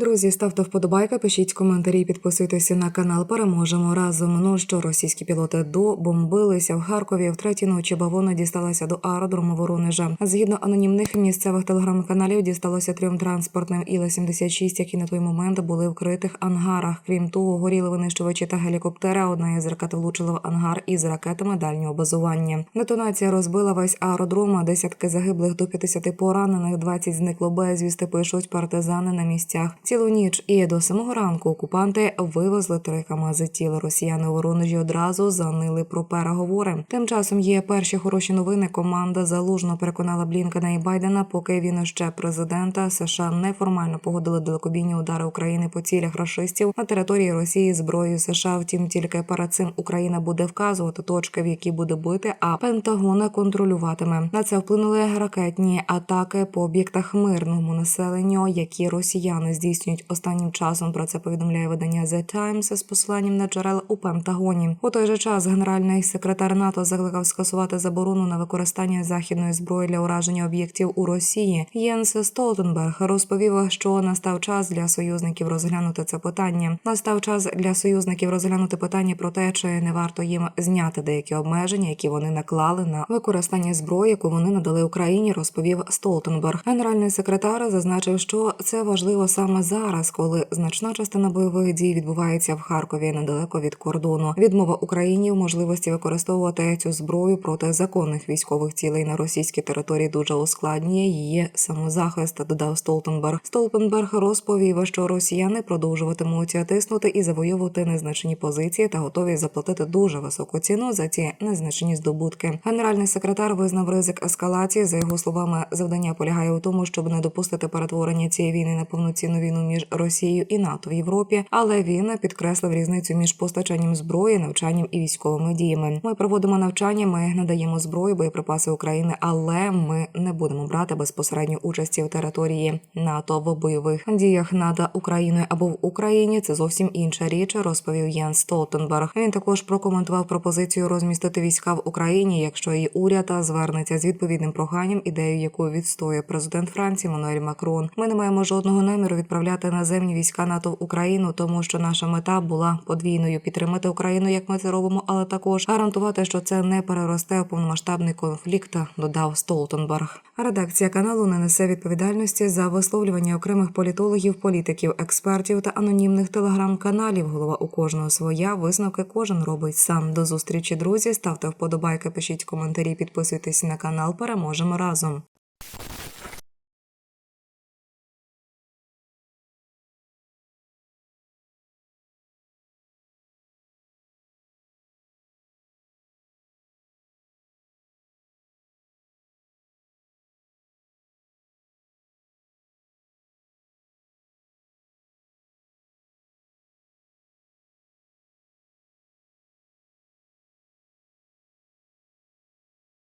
Друзі, ставте вподобайки, пишіть коментарі, підписуйтеся на канал. Переможемо разом. Ну що російські пілоти добомбилися в Харкові в третій ночі. Бавона дісталася до аеродрому Воронежа. Згідно анонімних місцевих телеграм-каналів, дісталося трьом транспортним Іла-76, які на той момент були в критих ангарах. Крім того, горіли винищувачі та гелікоптери. Одна із ракет влучила в ангар із ракетами дальнього базування. Детонація розбила весь аеродром. Десятки загиблих до 50 поранених, 20 зникло безвісти. Пишуть партизани на місцях. Цілу ніч і до самого ранку окупанти вивезли три камази тіл. Росіяни у Воронежі одразу занили про переговори. Тим часом є перші хороші новини. Команда залужно переконала Блінкена і Байдена, поки він ще президента США неформально погодили далекобійні удари України по цілях рашистів на території Росії зброєю США. Втім, тільки перед цим Україна буде вказувати точки, в які буде бити, а Пентагон контролюватиме. На це вплинули ракетні атаки по об'єктах мирному населенню, які росіяни здійснюють останнім часом. Про це повідомляє видання The Times з посиланням на джерела у Пентагоні. У той же час генеральний секретар НАТО закликав скасувати заборону на використання західної зброї для ураження об'єктів у Росії. Єнс Столтенберг розповів, що настав час для союзників розглянути це питання. Настав час для союзників розглянути питання про те, чи не варто їм зняти деякі обмеження, які вони наклали на використання зброї, яку вони надали Україні. Розповів Столтенберг. Генеральний секретар зазначив, що це важливо саме зараз, коли значна частина бойових дій відбувається в Харкові недалеко від кордону. Відмова Україні в можливості використовувати цю зброю проти законних військових цілей на російській території дуже ускладнює її самозахист. Додав Столтенберг. Столтенберг розповів, що росіяни продовжуватимуть тиснути і завоювати незначні позиції та готові заплатити дуже високу ціну за ці незначні здобутки. Генеральний секретар визнав ризик ескалації. За його словами, завдання полягає у тому, щоб не допустити перетворення цієї війни на повноцінну війну між Росією і НАТО в Європі. Але він підкреслив різницю між постачанням зброї, навчанням і військовими діями. Ми проводимо навчання, ми надаємо зброю, боєприпаси України, але ми не будемо брати безпосередньо участі в території НАТО в бойових діях над Україною або в Україні. Це зовсім інша річ, розповів Ян Столтенберг. Він також прокоментував пропозицію розмістити війська в Україні, якщо її уряд звернеться з відповідним проханням, ідею яку відстоює президент Франції Мануель Макрон. Ми не маємо жодного наміру відправляти наземні війська НАТО в Україну, тому що наша мета була подвійною підтримати Україну, як ми це робимо, але також гарантувати, що це не переросте в повномасштабний конфлікт. Додав Столтенберг. Редакція каналу не несе відповідальності за висловлювання окремих політологів, політиків, експертів та анонімних телеграм-каналів. Голова у кожного своя висновки кожен робить сам. До зустрічі, друзі. Ставте вподобайки, пишіть коментарі, підписуйтесь на канал. Переможемо разом.